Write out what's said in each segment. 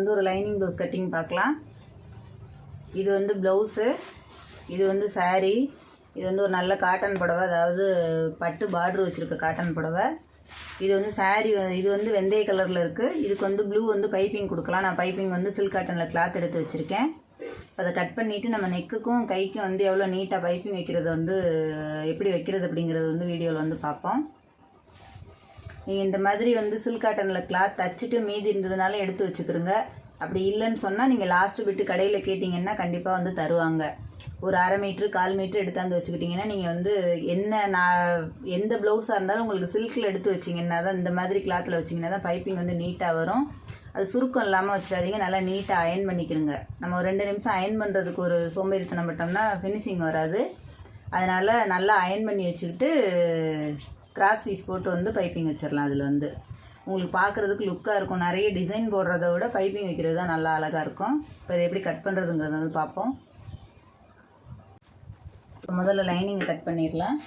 வந்து ஒரு lining blouse cutting பார்க்கலாம். இது வந்து ப்ளவுஸு இது வந்து சாரீ இது வந்து ஒரு நல்ல காட்டன் புடவை அதாவது பட்டு பார்டர் வச்சுருக்க காட்டன் புடவை. இது வந்து சாரீ வ- இது வந்து வெந்தய கலரில் இருக்குது இதுக்கு வந்து ப்ளூ வந்து பைப்பிங் கொடுக்கலாம். நான் பைப்பிங் வந்து சில்க் காட்டனில் கிளாத் எடுத்து வச்சுருக்கேன். அதை கட் பண்ணிவிட்டு நம்ம நெக்குக்கும் கைக்கும் வந்து எவ்வளோ நீட்டாக பைப்பிங் வைக்கிறது வந்து எப்படி வைக்கிறது அப்படிங்கிறது வந்து வீடியோவில் வந்து பார்ப்போம். நீங்கள் இந்த மாதிரி வந்து சில்க் காட்டனில் கிளாத் தச்சுட்டு மீதி இருந்ததுனால எடுத்து வச்சுக்கிறோங்க அப்படி இல்லைன்னு சொன்னால் நீங்கள் லாஸ்ட்டு விட்டு கடையில் கேட்டிங்கன்னா கண்டிப்பாக வந்து தருவாங்க. ஒரு அரை மீட்ரு கால் மீட்ரு எடுத்தாந்து வச்சுக்கிட்டிங்கன்னா நீங்கள் வந்து என்ன நான் எந்த ப்ளவுஸாக இருந்தாலும் உங்களுக்கு சில்கில் எடுத்து வச்சிங்கன்னா தான் இந்த மாதிரி கிளாத்தில் வச்சிங்கன்னா தான் பைப்பிங் வந்து நீட்டாக வரும். அது சுருக்கம் இல்லாமல் வச்சிடாதீங்க நல்லா நீட்டாக அயன் பண்ணிக்கிறோங்க நம்ம ஒரு ரெண்டு நிமிஷம் அயன் பண்ணுறதுக்கு ஒரு சோம்பேறித்தனம் பட்டோம்னா ஃபினிஷிங் வராது. அதனால் நல்லா அயன் பண்ணி வச்சுக்கிட்டு கிராஸ் பீஸ் போட்டு வந்து பைப்பிங் வச்சிடலாம் அதில் வந்து. உங்களுக்கு பார்க்குறதுக்கு லுக்காக இருக்கும். நிறைய டிசைன் போடுறத விட பைப்பிங் வைக்கிறது தான் நல்லா அழகாக இருக்கும். இப்போ இதை எப்படி கட் பண்ணுறதுங்கிறத வந்து பார்ப்போம். இப்போ முதல்ல லைனிங்கை கட் பண்ணிடலாம்.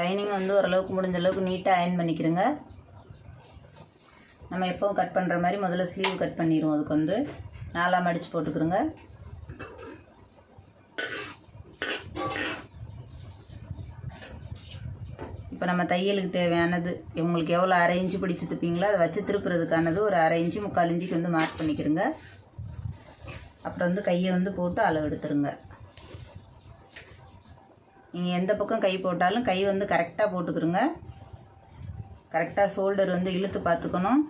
லைனிங் வந்து ஓரளவுக்கு முடிஞ்ச அளவுக்கு நீட்டாக அயன் பண்ணிக்கிறோங்க. நம்ம எப்போவும் கட் பண்ணுற மாதிரி முதல்ல ஸ்லீவ் கட் பண்ணிடுவோம் அதுக்கு வந்து. நாலாம் அடித்து போட்டுக்கிறோங்க. இப்போ நம்ம தையலுக்கு தேவையானது உங்களுக்கு எவ்வளோ அரை இன்ச்சு பிடிச்சி தைப்பீங்களோ அதை வச்சு திருப்புறதுக்கானது ஒரு அரை இன்ச்சு முக்கால் இன்ச்சுக்கு வந்து மார்க் பண்ணிக்கிறோங்க. அப்புறம் வந்து கையை வந்து போட்டு அளவு எடுத்துருங்க. நீங்கள் எந்த பக்கம் கை போட்டாலும் கை வந்து கரெக்டாக போட்டுக்கிறோங்க. கரெக்டாக ஷோல்டர் வந்து இழுத்து பார்த்துக்கணும்.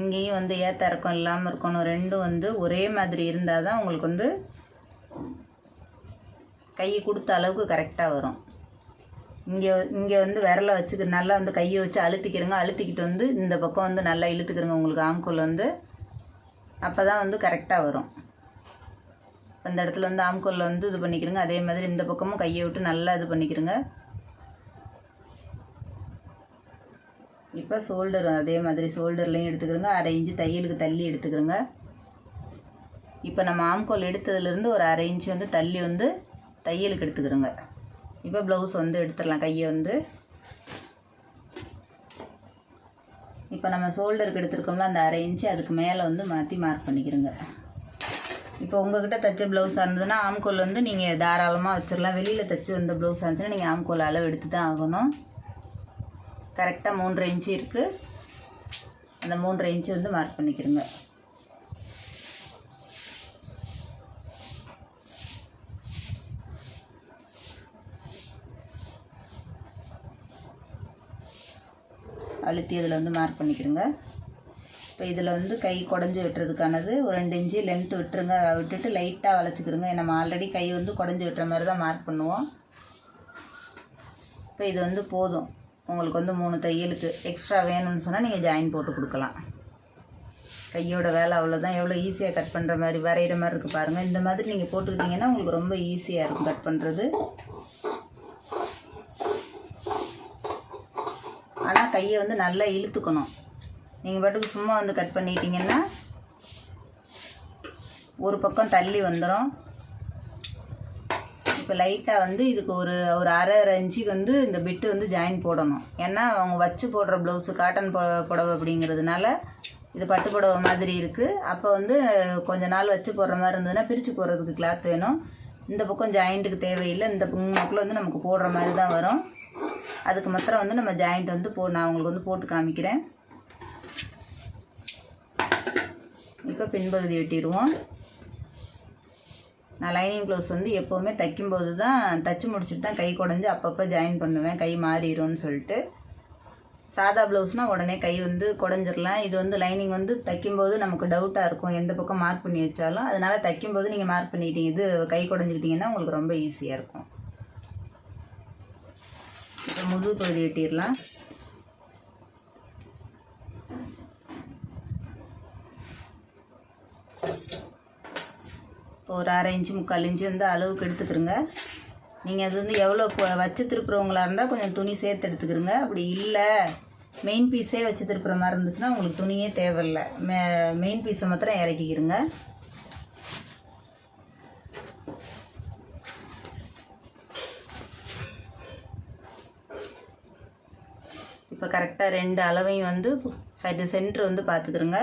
இங்கேயும் வந்து ஏற்ற இறக்கம் இல்லாமல் இருக்கணும். ரெண்டும் வந்து ஒரே மாதிரி இருந்தால் தான் உங்களுக்கு வந்து கை கொடுத்த அளவுக்கு கரெக்டாக வரும். இங்கே இங்கே வந்து விரலை வச்சுக்க நல்லா வந்து கையை வச்சு அழுத்திக்கிறங்க. அழுத்திக்கிட்டு வந்து இந்த பக்கம் வந்து நல்லா இழுத்துக்கிறங்க. உங்களுக்கு ஆம்கோல் வந்து அப்போ தான் வந்து கரெக்டாக வரும். இந்த இடத்துல வந்து ஆம்கோலில் வந்து இது பண்ணிக்கிறங்க. அதே மாதிரி இந்த பக்கமும் கையை விட்டு நல்லா இது பண்ணிக்கிறங்க. இப்போ ஷோல்டர் அதே மாதிரி ஷோல்டர்லையும் எடுத்துக்கிறோங்க. அரை இன்ச்சு தையலுக்கு தள்ளி எடுத்துக்கிறோங்க. இப்போ நம்ம ஆம்கோல் எடுத்ததுலேருந்து ஒரு அரை இன்ச்சு வந்து தள்ளி வந்து தையலுக்கு எடுத்துக்கிறோங்க. இப்போ ப்ளவுஸ் வந்து எடுத்துடலாம். கையை வந்து. இப்போ நம்ம ஷோல்டருக்கு எடுத்துருக்கோம்ல அந்த அரை இன்ச்சு அதுக்கு மேலே வந்து மாற்றி மார்க் பண்ணிக்கிறோங்க. இப்போ உங்ககிட்ட தைச்ச ப்ளவுஸாக இருந்ததுன்னா ஆம்கோல் வந்து நீங்கள் தாராளமாக வச்சிடலாம். வெளியில் தைச்சி வந்த ப்ளவுஸாக இருந்துச்சுன்னா நீங்கள் ஆம்கோல் அளவு எடுத்து தான் ஆகணும். கரெக்டாக மூன்று இன்ச்சு இருக்குது அந்த மூன்று இன்ச்சு வந்து மார்க் பண்ணிக்கிறோங்க அழுத்தி இதில் வந்து மார்க் பண்ணிக்கிறோங்க இப்போ இதில் வந்து கை குடஞ்சி விட்டுறதுக்கானது ஒரு ரெண்டு இன்ச்சு லென்த்து விட்டுருங்க. விட்டுட்டு லைட்டாக வளைச்சிக்கிறோங்க நம்ம ஆல்ரெடி கை வந்து குடஞ்சி விட்டுற மாதிரி தான் மார்க் பண்ணுவோம். இப்போ இது வந்து போதும். உங்களுக்கு வந்து மூணு தையலுக்கு எக்ஸ்ட்ரா வேணும்னு சொன்னால் நீங்கள் ஜாயின் போட்டு கொடுக்கலாம். கையோட வேலை அவ்வளோதான் எவ்வளோ ஈஸியாக கட் பண்ணுற மாதிரி வரைகிற மாதிரி இருக்குது பாருங்கள் இந்த மாதிரி நீங்கள் போட்டுக்கிட்டிங்கன்னா உங்களுக்கு ரொம்ப ஈஸியாக இருக்கும் கட் பண்ணுறது ஆனால் கையை வந்து நல்லா இழுத்துக்கணும். நீங்கள் பாட்டுக்கு சும்மா வந்து கட் பண்ணிட்டீங்கன்னா ஒரு பக்கம் தள்ளி வந்துடும் இப்போ லைட்டாக வந்து இதுக்கு ஒரு ஒரு அரை அரை இன்ச்சுக்கு வந்து இந்த பிட்டு வந்து ஜாயின் போடணும். ஏன்னா அவங்க வச்சு போடுற ப்ளவுஸு காட்டன் புடவை புடவை அப்படிங்கிறதுனால இது பட்டு புடவை மாதிரி இருக்குது அப்போ வந்து கொஞ்ச நாள் வச்சு போடுற மாதிரி இருந்ததுன்னா பிரித்து போடுறதுக்கு கிளாத் வேணும். இந்த பக்கம் ஜாயிண்ட்டுக்கு தேவையில்லை. இந்த பக்கம் வந்து நமக்கு போடுற மாதிரி தான் வரும். அதுக்கு மாத்திரம் வந்து நம்ம ஜாயிண்ட் வந்து போ நான் உங்களுக்கு வந்து போட்டு காமிக்கிறேன். இப்போ பின்பகுதி வெட்டிடுவோம். நான் லைனிங் க்ளவுஸ் வந்து எப்போவுமே தைக்கும்போது தான் தைச்சி முடிச்சுட்டு தான் கை குடஞ்சி அப்பப்போ ஜாயின் பண்ணுவேன். கை மாறிடும்னு சொல்லிட்டு. சாதா ப்ளவுஸ்னால் உடனே கை வந்து குடஞ்சிடலாம் இது வந்து லைனிங் வந்து தைக்கும்போது நமக்கு டவுட்டாக இருக்கும். எந்த பக்கம் மார்க் பண்ணி வச்சாலும். அதனால் தைக்கும்போது நீங்கள் மார்க் பண்ணிட்டீங்க. இது கை குடஞ்சிக்கிட்டிங்கன்னா உங்களுக்கு ரொம்ப ஈஸியாக இருக்கும். இப்போ முதுகு பகுதி வெட்டிடலாம். இப்போ ஒரு அரை இன்ச்சு முக்கால் இன்ச்சு வந்து அளவுக்கு எடுத்துக்கிறோங்க நீங்கள் அது வந்து எவ்வளோ வச்சு திருப்புறவங்களா இருந்தால் கொஞ்சம் துணி சேர்த்து எடுத்துக்கிறோங்க அப்படி இல்லை மெயின் பீஸே வச்சு திருப்புற மாதிரி இருந்துச்சுன்னா உங்களுக்கு துணியே தேவையில்லை. மெ மெயின் பீஸை மாத்திரம் இறக்கிக்கிறோங்க இப்போ கரெக்டாக ரெண்டு அளவையும் வந்து சைடு சென்ட்ரு வந்து பார்த்துக்கிறோங்க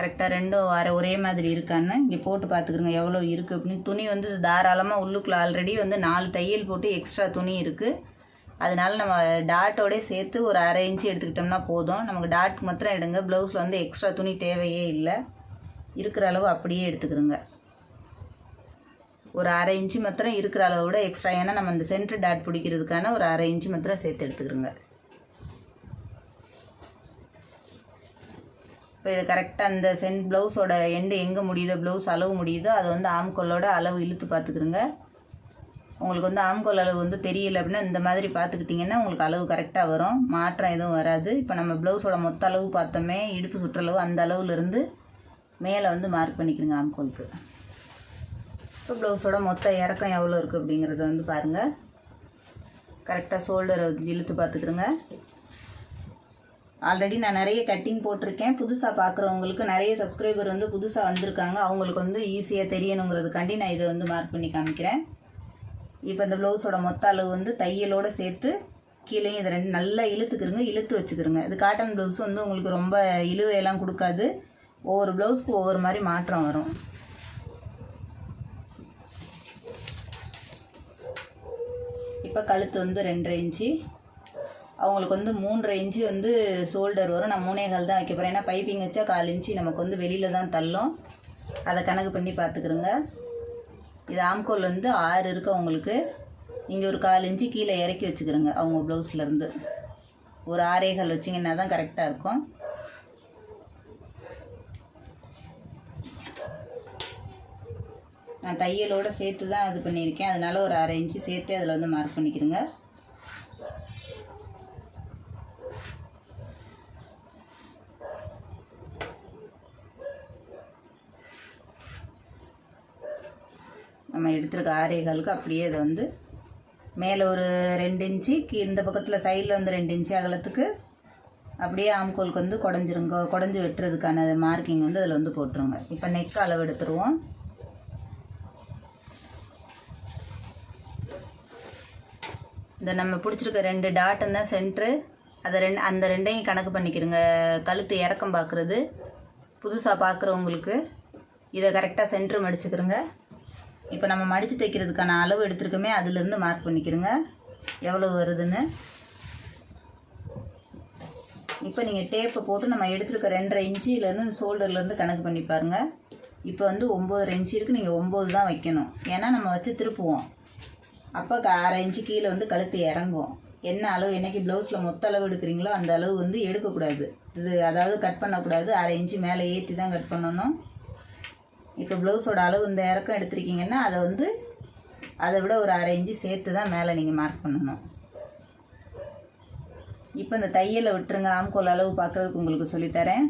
கரெக்டாக ரெண்டும் வர ஒரே மாதிரி இருக்கான்னு இங்கே போட்டு பார்த்துக்குறோங்க எவ்வளோ இருக்குது அப்படின்னு. துணி வந்து தாராளமாக உள்ளுக்குள்ளே ஆல்ரெடி வந்து நாலு தையல் போட்டு எக்ஸ்ட்ரா துணி இருக்குது அதனால நம்ம டாட்டோடே சேர்த்து ஒரு அரை இன்ச்சு எடுத்துக்கிட்டோம்னா போதும். நமக்கு டாட் மாத்திரம் எடுங்க. ப்ளவுஸில் வந்து எக்ஸ்ட்ரா துணி தேவையே இல்லை. இருக்கிற அளவு அப்படியே எடுத்துக்கிறோங்க ஒரு அரை இன்ச்சு மாத்திரம் இருக்கிற அளவு விட எக்ஸ்ட்ரா ஏன்னா நம்ம இந்த சென்டர் டாட் பிடிக்கிறதுக்கான ஒரு அரை இன்ச்சு மாத்திரம் சேர்த்து எடுத்துக்கிறோங்க இப்போ இது கரெக்டாக அந்த சென்ட் ப்ளவுஸோட எண்டு எங்கே முடியுதோ ப்ளவுஸ் அளவு முடியுதோ அதை வந்து ஆம்கோலோட அளவு இழுத்து பார்த்துக்கிறோங்க உங்களுக்கு வந்து ஆம்கோல் அளவு வந்து தெரியல அப்படின்னா இந்த மாதிரி பார்த்துக்கிட்டிங்கன்னா உங்களுக்கு அளவு கரெக்டாக வரும். மாற்றம் எதுவும் வராது. இப்போ நம்ம ப்ளவுஸோட மொத்த அளவு பார்த்தோமே இடுப்பு சுற்றளவு அந்த அளவுலேருந்து மேலே வந்து மார்க் பண்ணிக்கிறோங்க ஆம்கோலுக்கு இப்போ ப்ளவுஸோட மொத்த இறக்கம் எவ்வளோ இருக்குது அப்படிங்கிறத வந்து பாருங்கள் கரெக்டாக ஷோல்டரை இழுத்து பார்த்துக்கிறோங்க ஆல்ரெடி நான் நிறைய கட்டிங் போட்டிருக்கேன். புதுசாக பார்க்குறவங்களுக்கு நிறைய சப்ஸ்கிரைபர் வந்து புதுசாக வந்திருக்காங்க. அவங்களுக்கு வந்து ஈஸியாக தெரியணுங்கிறதுக்காண்டி நான் இதை வந்து மார்க் பண்ணி காமிக்கிறேன். இப்போ இந்த ப்ளவுஸோட மொத்த அளவு வந்து தையலோடு சேர்த்து கீழேயும் இதை ரெண்டு நல்லா இழுத்துக்கிறங்க இழுத்து வச்சுக்கிறோங்க இது காட்டன் ப்ளவுஸ் வந்து உங்களுக்கு ரொம்ப இழுவையெல்லாம் கொடுக்காது. ஒவ்வொரு ப்ளவுஸ்க்கு ஒவ்வொரு மாதிரி மாற்றம் வரும். இப்போ கழுத்து வந்து ரெண்டரை இன்ச்சு. அவங்களுக்கு வந்து மூன்றரை இன்ச்சு வந்து ஷோல்டர் வரும். நான் மூணே கால் தான் வைக்க போகிறேன் ஏன்னா பைப்பிங் வச்சா கால் இன்ச்சு நமக்கு வந்து வெளியில் தான் தள்ளும். அதை கணக்கு பண்ணி பார்த்துக்குறோங்க இது ஆம்கோல் வந்து ஆறு இருக்குது அவங்களுக்கு. இங்கே ஒரு கால் இன்ச்சு கீழே இறக்கி வச்சுக்கிறோங்க அவங்க ப்ளவுஸ்லேருந்து ஒரு ஆறே கால் வச்சிங்கன்னா தான் கரெக்டாக இருக்கும். நான் தையலோடு சேர்த்து தான் இது பண்ணியிருக்கேன். அதனால ஒரு அரை இன்ச்சு சேர்த்து அதில் வந்து மார்க் பண்ணிக்கிறேங்க நம்ம எடுத்துருக்க ஆறேகாலுக்கு அப்படியே அதை வந்து மேலே ஒரு ரெண்டு இன்ச்சு கீ- இந்த பக்கத்தில் சைடில் வந்து ரெண்டு இன்ச்சு அகலத்துக்கு அப்படியே ஆம்கோலுக்கு வந்து குடஞ்சிருங்க குடஞ்சி வெட்டுறதுக்கான மார்க்கிங் வந்து அதில் வந்து போட்டுருங்க. இப்போ நெக் அளவு எடுத்துருவோம். இந்த நம்ம பிடிச்சிருக்க ரெண்டு டாட்டும் தான் சென்ட்ரு அதை ரெண்டு அந்த ரெண்டையும் கணக்கு பண்ணிக்கிறோங்க கழுத்து இறக்கம் பார்க்குறது புதுசாக பார்க்குறவங்களுக்கு இதை கரெக்டாக சென்ட்ரு மடிச்சுக்கிறோங்க இப்போ நம்ம மடித்து தைக்கிறதுக்கான அளவு எடுத்துருக்கோமே அதுலேருந்து மார்க் பண்ணிக்கிறோங்க. எவ்வளோ வருதுன்னு? இப்போ நீங்கள் டேப்பை போட்டு நம்ம எடுத்துருக்க ரெண்டரை இன்ச்சிலேருந்து ஷோல்டர்லேருந்து கணக்கு பண்ணி பாருங்கள் இப்போ வந்து ஒம்பதரை இன்ச்சு இருக்குது நீங்கள் ஒம்பது தான் வைக்கணும். ஏன்னா நம்ம வச்சு திருப்புவோம். அப்போ க- அரை இன்ச்சு கீழே வந்து கழுத்து இறங்கும். என்ன அளவு என்றைக்கு ப்ளவுஸில் மொத்த அளவு எடுக்கிறீங்களோ அந்த அளவு வந்து எடுக்கக்கூடாது. இது அதாவது கட் பண்ணக்கூடாது. அரை இன்ச்சு மேலே ஏற்றி தான் கட் பண்ணணும். இப்போ ப்ளவுஸோட அளவு இந்த இறக்கம் எடுத்திருக்கீங்கன்னா அதை வந்து அதை விட ஒரு அரை இன்ச்சு சேர்த்து தான் மேலே நீங்கள் மார்க் பண்ணணும். இப்போ இந்த தையலை விட்டுருங்க ஆம்கோல் அளவு பார்க்குறதுக்கு உங்களுக்கு சொல்லித்தரேன்.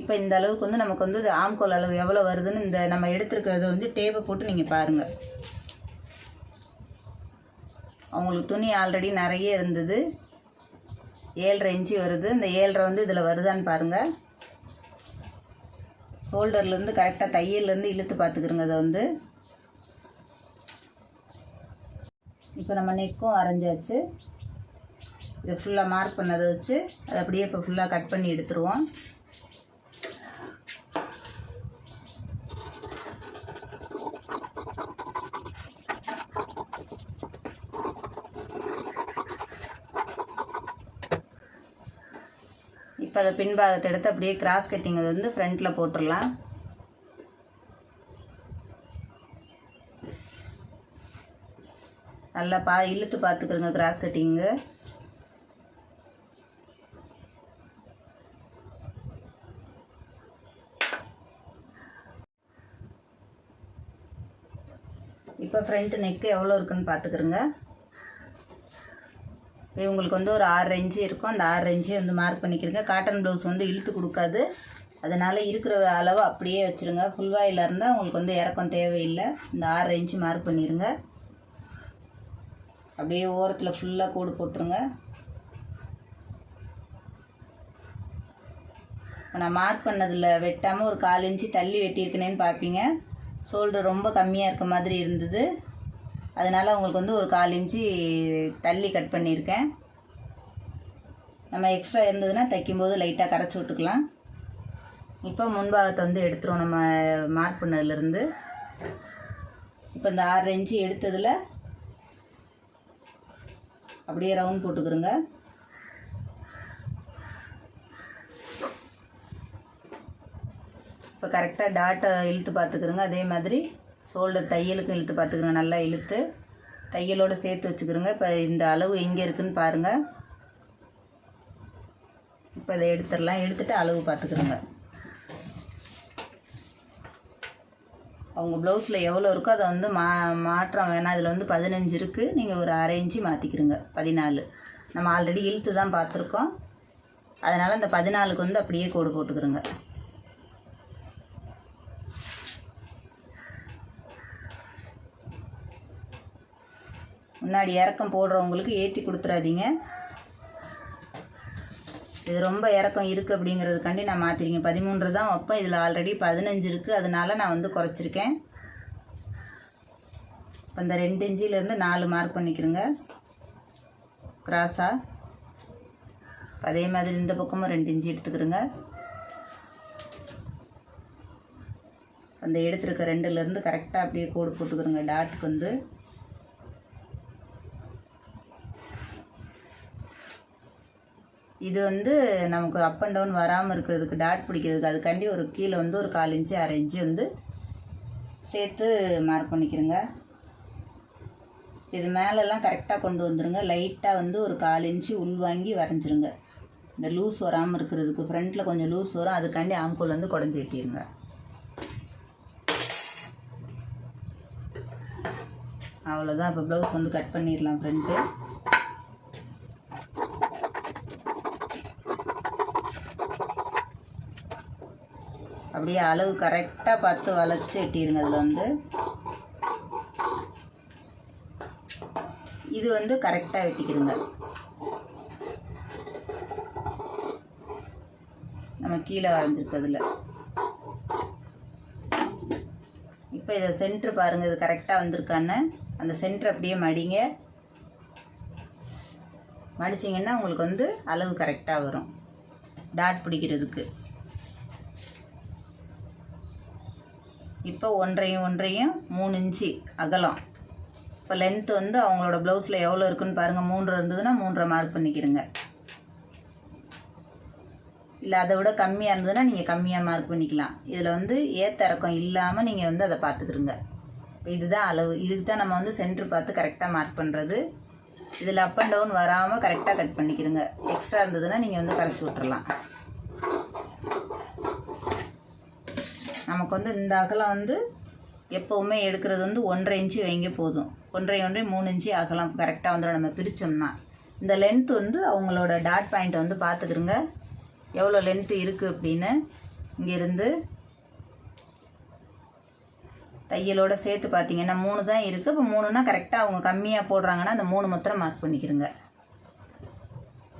இப்போ இந்த அளவுக்கு வந்து நமக்கு வந்து இது ஆம்கோல் அளவு எவ்வளோ வருதுன்னு இந்த நம்ம எடுத்துருக்கிறத வந்து டேப்பை போட்டு நீங்கள் பாருங்கள் அவங்களுக்கு துணி ஆல்ரெடி நிறைய இருந்தது. ஏழரை இன்ச்சு வருது. இந்த ஏழரை வந்து இதில் வருதான்னு பாருங்கள் ஷோல்டர்லேருந்து கரெக்டாக தையல்லேருந்து இழுத்து பார்த்துக்கிறோங்க அதை வந்து. இப்போ நம்ம நெக்கும் அரைஞ்சாச்சு. இதை ஃபுல்லாக மார்க் பண்ணதை வச்சு அதை அப்படியே இப்போ ஃபுல்லாக கட் பண்ணி எடுத்துருவோம். இப்போ அதை பின்பாகத்தை எடுத்து அப்படியே கிராஸ் கட்டிங் அது வந்து ஃப்ரண்ட்டில் போட்டுடலாம் நல்லா பா இழுத்து பார்த்துக்கிறோங்க கிராஸ் கட்டிங்கு இப்போ ஃப்ரண்ட் நெக்கு எவ்வளோ இருக்குன்னு பார்த்துக்கிறோங்க இவங்களுக்கு வந்து ஒரு ஆறு இன்ச்சு இருக்கும். அந்த ஆறு இன்ச்சு வந்து மார்க் பண்ணிக்கிறீங்க காட்டன் ப்ளவுஸ் வந்து இழுத்து கொடுக்காது. அதனால் இருக்கிற அளவு அப்படியே வச்சுருங்க. ஃபுல் வாயில் இருந்தால் உங்களுக்கு வந்து இறக்கம் தேவையில்லை. இந்த ஆறு இன்ச்சு மார்க் பண்ணிடுங்க அப்படியே ஓரத்தில் ஃபுல்லாக கூடு போட்டுருங்க. இப்போ நான் மார்க் பண்ணதில் வெட்டாமல் ஒரு கால் இன்ச்சு தள்ளி வெட்டியிருக்கனேன்னு பார்ப்பீங்க. ஷோல்டர் ரொம்ப கம்மியாக இருக்க மாதிரி இருந்தது. அதனால் உங்களுக்கு வந்து ஒரு கால் இன்ச்சு தள்ளி கட் பண்ணியிருக்கேன். நம்ம எக்ஸ்ட்ரா இருந்ததுன்னா தைக்கும்போது லைட்டாக கரைச்சி விட்டுக்கலாம். இப்போ முன்பாகத்தை வந்து எடுத்துரும் நம்ம மார்க் பண்ணதுலேருந்து. இப்போ இந்த ஆறு இன்ச்சு எடுத்ததில் அப்படியே ரவுண்ட் போட்டுக்கிறோங்க. இப்போ கரெக்டாக டாட்டை இழுத்து பார்த்துக்கிறோங்க. அதே மாதிரி ஷோல்டர் தையலுக்கும் இழுத்து பார்த்துக்கிறோங்க நல்லா இழுத்து தையலோடு சேர்த்து வச்சுக்கிறோங்க. இப்போ இந்த அளவு எங்கே இருக்குதுன்னு பாருங்கள் இப்போ இதை எடுத்துடலாம். எடுத்துட்டு அளவு பார்த்துக்கிறோங்க அவங்க ப்ளவுஸில் எவ்வளோ இருக்கோ அதை வந்து மா மாற்றம் வேணாம். இதில் வந்து பதினஞ்சு இருக்குது நீங்கள் ஒரு அரை இன்ச்சு மாற்றிக்கிறோங்க பதினாலு. நம்ம ஆல்ரெடி இழுத்து தான் பார்த்துருக்கோம். அதனால் அந்த பதினாலுக்கு வந்து அப்படியே கோடு போட்டுக்கிறோங்க. முன்னாடி இறக்கம் போடுறவங்களுக்கு ஏற்றி கொடுத்துறாதீங்க. இது ரொம்ப இறக்கம் இருக்குது அப்படிங்கிறதுக்காண்டி நான் மாற்றிருங்க பதிமூன்று தான் வைப்பேன். இதில் ஆல்ரெடி பதினஞ்சு இருக்குது அதனால நான் வந்து குறைச்சிருக்கேன். அந்த ரெண்டு இன்ச்சிலேருந்து நாலு மார்க் பண்ணிக்கிறேங்க கிராஸாக அதே மாதிரி இந்த பக்கமும் ரெண்டு இன்ச்சு எடுத்துக்கிறேங்க அந்த எடுத்துருக்க ரெண்டுலேருந்து கரெக்டாக அப்படியே கோடு போட்டுக்கிறோங்க டாட்டுக்கு வந்து. இது வந்து நமக்கு அப் அண்ட் டவுன் வராமல் இருக்கிறதுக்கு டாட் பிடிக்கிறதுக்கு அதுக்காண்டி ஒரு கீழே வந்து ஒரு கால் இன்ச்சு அரை இன்ச்சு வந்து சேர்த்து மார்க் பண்ணிக்கிறோங்க. இது மேலெல்லாம் கரெக்டாக கொண்டு வந்துடுங்க லைட்டாக வந்து ஒரு கால் இன்ச்சு உள் வாங்கி வரைஞ்சிருங்க. இந்த லூஸ் வராமல் இருக்கிறதுக்கு ஃப்ரண்ட்டில் கொஞ்சம் லூஸ் வரும். அதுக்காண்டி ஆம்கோல் வந்து குடஞ்சி வெட்டிடுங்க அவ்வளோதான் இப்போ ப்ளவுஸ் வந்து கட் பண்ணிடலாம் ஃப்ரண்ட்டு அப்படியே அளவு கரெக்டாக பார்த்து வளைச்சி வெட்டிடுங்க அதில் வந்து. இது வந்து கரெக்டாக வெட்டிக்கிடுங்க. நம்ம கீழே வரைஞ்சிருக்கிறதுல இப்போ இதை சென்ட்ரு பாருங்கள் இது கரெக்டாக வந்திருக்கான்னு. அந்த சென்ட்ரு அப்படியே மடிங்க. மடிச்சிங்கன்னா உங்களுக்கு வந்து அளவு கரெக்டாக வரும். டாட் பிடிக்கிறதுக்கு. இப்போ ஒன்றையும் ஒன்றையும் மூணு இன்ச்சு அகலம். இப்போ லென்த்து வந்து அவங்களோட ப்ளவுஸில் எவ்வளோ இருக்குன்னு பாருங்கள் மூன்று இருந்ததுன்னா மூன்றரை மார்க் பண்ணிக்கிறங்க இல்லை அதை விட கம்மியாக இருந்ததுன்னா நீங்கள் கம்மியாக மார்க் பண்ணிக்கலாம். இதில் வந்து ஏத்த இறக்கம் இல்லாமல் நீங்கள் வந்து அதை பார்த்துக்கிறங்க இப்போ இதுதான் அளவு. இதுக்கு தான் நம்ம வந்து சென்ட்ரு பார்த்து கரெக்டாக மார்க் பண்ணுறது இதில் அப் அண்ட் டவுன் வராமல் கரெக்டாக கட் பண்ணிக்கிறங்க எக்ஸ்ட்ரா இருந்ததுன்னா நீங்கள் வந்து கரைச்சி விட்றலாம் நமக்கு வந்து இந்த அகலம் வந்து எப்போவுமே எடுக்கிறது வந்து ஒன்றரை இன்ச்சு வைங்க போதும். ஒன்றரை ஒன்றரை மூணு இன்ச்சு அகலம் கரெக்டாக வந்துடும் நம்ம பிரித்தோம்னா இந்த லென்த் வந்து அவங்களோட டாட் பாயிண்ட்டை வந்து பார்த்துக்குருங்க எவ்வளோ லென்த்து இருக்குது அப்படின்னு இங்கேருந்து தையலோட சேர்த்து பார்த்தீங்கன்னா மூணு தான் இருக்குது இப்போ மூணுனா கரெக்டாக அவங்க கம்மியாக போடுறாங்கன்னா அந்த மூணு மொத்தம் மார்க் பண்ணிக்கிறோங்க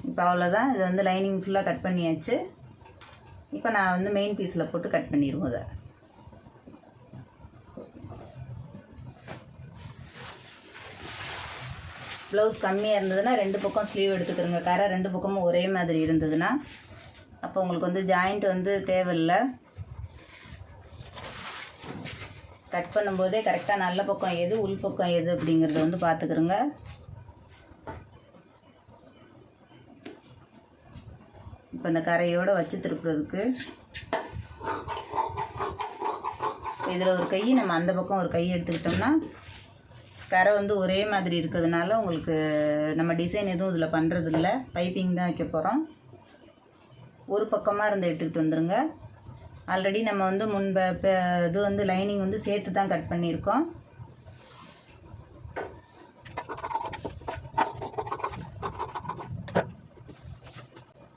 இப்போ அவ்வளோதான் இது வந்து லைனிங் ஃபுல்லாக கட் பண்ணியாச்சு. இப்போ நான் வந்து மெயின் பீஸில் போட்டு கட் பண்ணிடுவோம் அதை ப்ளவுஸ் கம்மியாக இருந்ததுன்னா ரெண்டு பக்கம் ஸ்லீவ் எடுத்துக்கிறோங்க கரை ரெண்டு பக்கமும் ஒரே மாதிரி இருந்ததுன்னா அப்போ உங்களுக்கு வந்து ஜாயிண்ட் வந்து தேவையில்லை. கட் பண்ணும்போதே கரெக்டாக நல்ல பக்கம் எது உள் பக்கம் எது அப்படிங்கிறத வந்து பார்த்துக்கிறோங்க இப்போ இந்த கரையோடு வச்சு திருப்புறதுக்கு இதில் ஒரு கை நம்ம அந்த பக்கம் ஒரு கை எடுத்துக்கிட்டோம்னா கரை வந்து ஒரே மாதிரி இருக்கிறதுனால உங்களுக்கு நம்ம டிசைன் எதுவும் இதில் பண்ணுறது இல்லை பைப்பிங் தான் வைக்க போகிறோம் ஒரு பக்கமாக இருந்து எடுத்துக்கிட்டு வந்துடுங்க ஆல்ரெடி நம்ம வந்து முன்ப இப்போ இது வந்து லைனிங் வந்து சேர்த்து தான் கட் பண்ணியிருக்கோம்.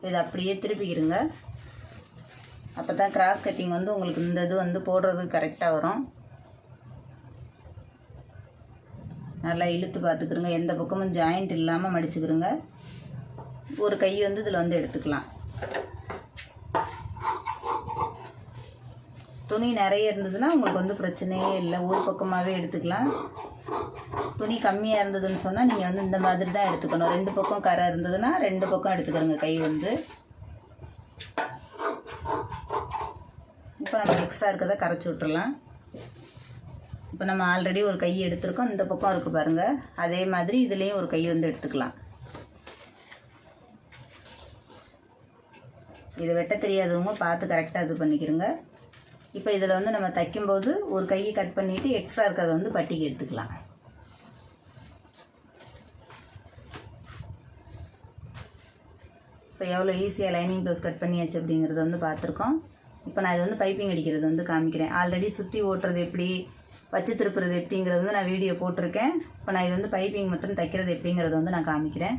இதை அப்படியே திருப்பிக்கிருங்க அப்போ தான் கிராஸ் கட்டிங் வந்து உங்களுக்கு இந்த இது வந்து போடுறது கரெக்டாக வரும். நல்லா இழுத்து பார்த்துக்கிறோங்க எந்த பக்கமும் ஜாயிண்ட் இல்லாமல் மடிச்சுக்கிறோங்க ஒரு கை வந்து இதில் வந்து எடுத்துக்கலாம். துணி நிறைய இருந்ததுன்னா உங்களுக்கு வந்து பிரச்சனையே இல்லை. ஒரு பக்கமாகவே எடுத்துக்கலாம். துணி கம்மியாக இருந்ததுன்னு சொன்னால் நீங்கள் வந்து இந்த மாதிரி தான் எடுத்துக்கணும். ரெண்டு பக்கம் கரை இருந்ததுன்னா ரெண்டு பக்கம் எடுத்துக்கிறோங்க கை வந்து. இப்போ நம்ம எக்ஸ்ட்ரா இருக்கிறத கரைச்சி விட்டுறலாம். இப்போ நம்ம ஆல்ரெடி ஒரு கை எடுத்திருக்கோம். இந்த பக்கம் இருக்குது பாருங்கள் அதே மாதிரி இதுலேயும் ஒரு கை வந்து எடுத்துக்கலாம். இதை வெட்ட தெரியாதவங்க பார்த்து கரெக்டாக இது பண்ணிக்கிறோங்க இப்போ இதில் வந்து நம்ம தைக்கும்போது ஒரு கையை கட் பண்ணிவிட்டு எக்ஸ்ட்ரா இருக்கிறத வந்து பட்டிக்கு எடுத்துக்கலாம். இப்போ எவ்வளோ ஈஸியாக லைனிங் ப்ளவுஸ் கட் பண்ணியாச்சு அப்படிங்கிறத வந்து பார்த்துருக்கோம். இப்போ நான் இது வந்து பைப்பிங் அடிக்கிறது வந்து காமிக்கிறேன். ஆல்ரெடி சுற்றி ஓட்டுறது எப்படி? வச்சு திருப்புறது எப்படிங்கிறது வந்து நான் வீடியோ போட்டிருக்கேன். இப்போ நான் இது வந்து பைப்பிங் மட்டும் தைக்கிறது எப்படிங்கிறத வந்து நான் காமிக்கிறேன்.